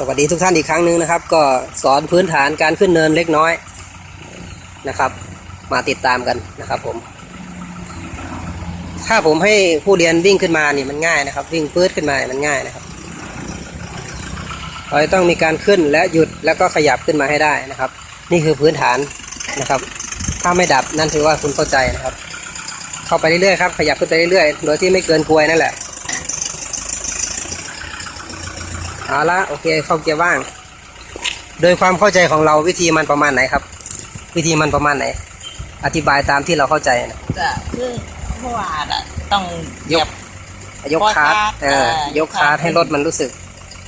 สวัสดีทุกท่านอีกครั้งหนึ่งนะครับ ก็สอนพื้นฐานการขึ้นเนินเล็กน้อยนะครับ มาติดตามกันนะครับผม ถ้าผมให้ผู้เรียนวิ่งขึ้นมานี่มันง่ายนะครับ วิ่งปื๊ดขึ้นมามันง่ายนะครับเราต้องมีการขึ้นและหยุดแล้วก็ขยับขึ้นมาให้ได้นะครับ นี่คือพื้นฐานนะครับ ถ้าไม่ดับนั่นถือว่าคุณเข้าใจนะครับ เข้าไปเรื่อยๆครับขยับขึ้นไปเรื่อยๆโดยที่ไม่เกินกลวยนั่นแหละ เอาละโอเคเข้าเกียร์ว่าง โดยความเข้าใจของเราวิธีมันประมาณไหนครับ วิธีมันประมาณไหน อธิบายตามที่เราเข้าใจนะก็คือเมื่อวานอะต้องเหยียบ ยกคาร์ดปล่อยคาร์ทเออเออยกคาร์ดให้รถมันรู้สึก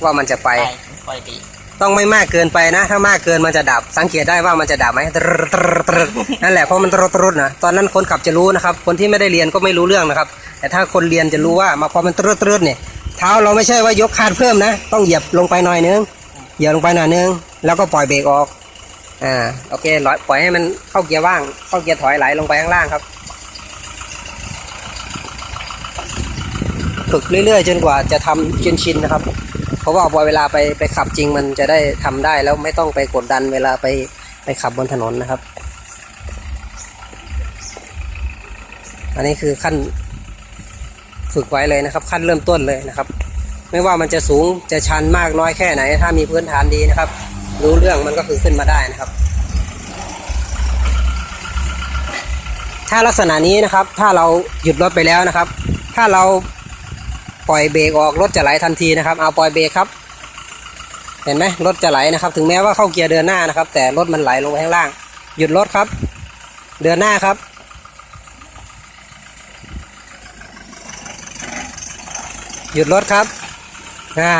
ว่ามันจะไป ไปปล่อยดีต้องไม่มากเกินไปนะ ถ้ามากเกินมันจะดับ สังเกตได้ว่ามันจะดับไหมตรึดตรึดตรึดนั่นแหละเพราะมันตรุดตรุดนะตอนนั้นคนขับจะรู้นะครับ คนที่ไม่ได้เรียนก็ไม่รู้เรื่องนะครับ แต่ถ้าคนเรียนจะรู้ว่ามาพอมันตรุดตรุดเนี่ย เท้าเราไม่ใช่ว่ายกคาร์ดเพิ่มนะ ต้องเหยียบลงไปหน่อยนึงเหยียบลงไปหน่อยนึง แล้วก็ปล่อยเบรกออก อ่า โอเคร้อยปล่อยให้มันเข้าเกียร์ว่าง เข้าเกียร์ถอยไหลลงไปข้างล่างครับ ฝึกเรื่อยๆ จนกว่าจะทำจนชินนะครับ เพราะว่าพอเวลาไปไปขับจริงมันจะได้ทำได้แล้วไม่ต้องไปกดดันเวลาไปไปขับบนถนนนะครับ อันนี้คือขั้น ฝึกไว้เลยนะครับ ขั้นเริ่มต้นเลยนะครับ ไม่ว่ามันจะสูงจะชันมากน้อยแค่ไหน ถ้ามีพื้นฐานดีนะครับ รู้เรื่องมันก็คือขึ้นมาได้นะครับ ถ้าลักษณะนี้นะครับ ถ้าเราหยุดรถไปแล้วนะครับ ถ้าเราปล่อยเบรกออกรถจะไหลทันทีนะครับ เอาปล่อยเบรกครับ เห็นไหมรถจะไหลนะครับ ถึงแม้ว่าเข้าเกียร์เดินหน้านะครับ แต่รถมันไหลลงไปข้างล่าง หยุดรถครับ เดินหน้าครับ หยุดรถครับอ่า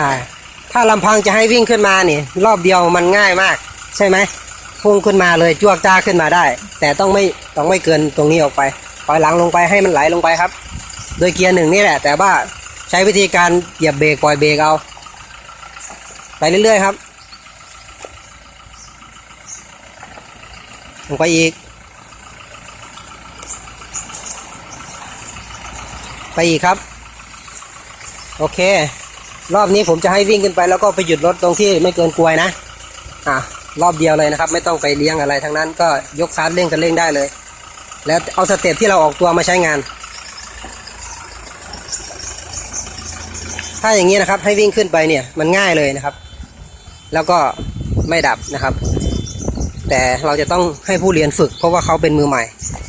ถ้าลำพังจะให้วิ่งขึ้นมานี่รอบเดียวมันง่ายมาก ใช่ไหมพุ่งขึ้นมาเลยจ้วกจ้าขึ้นมาได้ แต่ต้องไม่ต้องไม่เกินตรงนี้ออกไปปล่อยหลังลงไปให้มันไหลลงไปครับ โดยเกียร์หนึ่งนี่แหละ แต่ว่าใช้วิธีการเหยียบเบรกปล่อยเบรกเอาไปเรื่อยๆครับลงไปอีก ไปอีกครับ โอเค รอบนี้ผมจะให้วิ่งขึ้นไปแล้วก็ไปหยุดรถตรงที่ไม่เกินกลวยนะ อะรอบเดียวเลยนะครับ ไม่ต้องไปเลี้ยงอะไรทั้งนั้นก็ยกคาร์ดเร่งกันเร่งได้เลย แล้วเอาสเต็ปที่เราออกตัวมาใช้งาน ถ้าอย่างนี้นะครับให้วิ่งขึ้นไปเนี่ยมันง่ายเลยนะครับ แล้วก็ไม่ดับนะครับ แต่เราจะต้องให้ผู้เรียนฝึกเพราะว่าเขาเป็นมือใหม่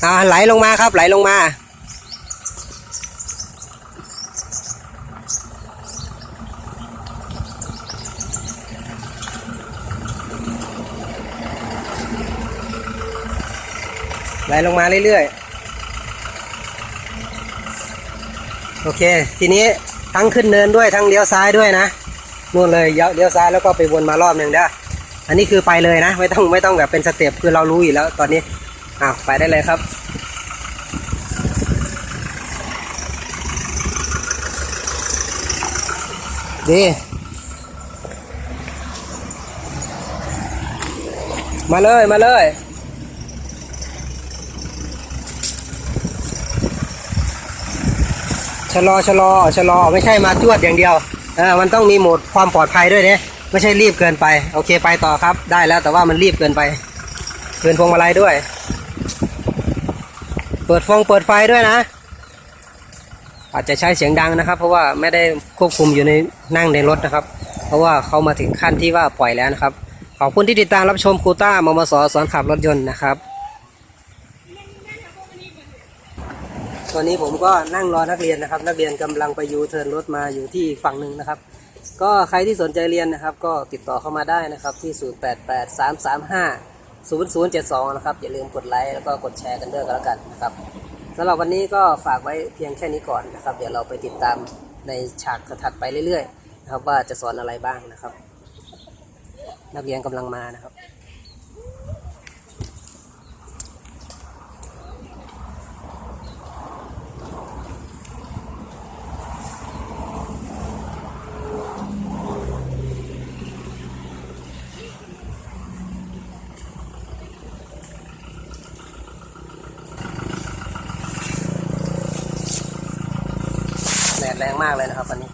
อ่าไหลลงมาครับไหลลงมา ไหลลงมาเรื่อยๆ โอเค ทีนี้ทั้งขึ้นเนินด้วยทั้งเลี้ยวซ้ายด้วยนะนู่นเลยเลี้ยวเลี้ยวซ้ายแล้วก็ไปวนมารอบหนึ่งได้ออันนี้คือไปเลยนะ ไม่ต้องไม่ต้องแบบเป็นสเต็ปคือเรารู้อยู่แล้วตอนนี้อ้าวไปได้เลยครับดีมาเลย มาเลย ชะลอชะลอชะลอไม่ใช่มาจวดอย่างเดียวเออมันต้องมีโหมดความปลอดภัยด้วยเนี่ยไม่ใช่รีบเกินไป โอเคไปต่อครับ ได้แล้วแต่ว่ามันรีบเกินไปเกินพวงมาลัยด้วย เปิดฟงเปิดไฟด้วยนะ อาจจะใช้เสียงดังนะครับ เพราะว่าไม่ได้ควบคุมอยู่ในนั่งในรถนะครับ เพราะว่าเขามาถึงขั้นที่ว่าปล่อยแล้วนะครับขอบคุณที่ติดตามรับชมครูต้ามมสสอนขับรถยนต์นะครับ ตอนนี้ผมก็นั่งรอนักเรียนนะครับ นักเรียนกำลังไปยูเทิร์นรถมาอยู่ที่ฝั่งหนึ่งนะครับ ก็ใครที่สนใจเรียนนะครับ ก็ติดต่อเข้ามาได้นะครับที่ 0883350072 นะครับ อย่าลืมกดไลค์แล้วก็กดแชร์กันด้วยกันแล้วกันนะครับสำหรับวันนี้ก็ฝากไว้เพียงแค่นี้ก่อนนะครับ เดี๋ยวเราไปติดตามในฉากถัดไปเรื่อยๆนะครับว่าจะสอนอะไรบ้างนะครับ นักเรียนกำลังมานะครับ แรงมากเลยนะครับอันนี้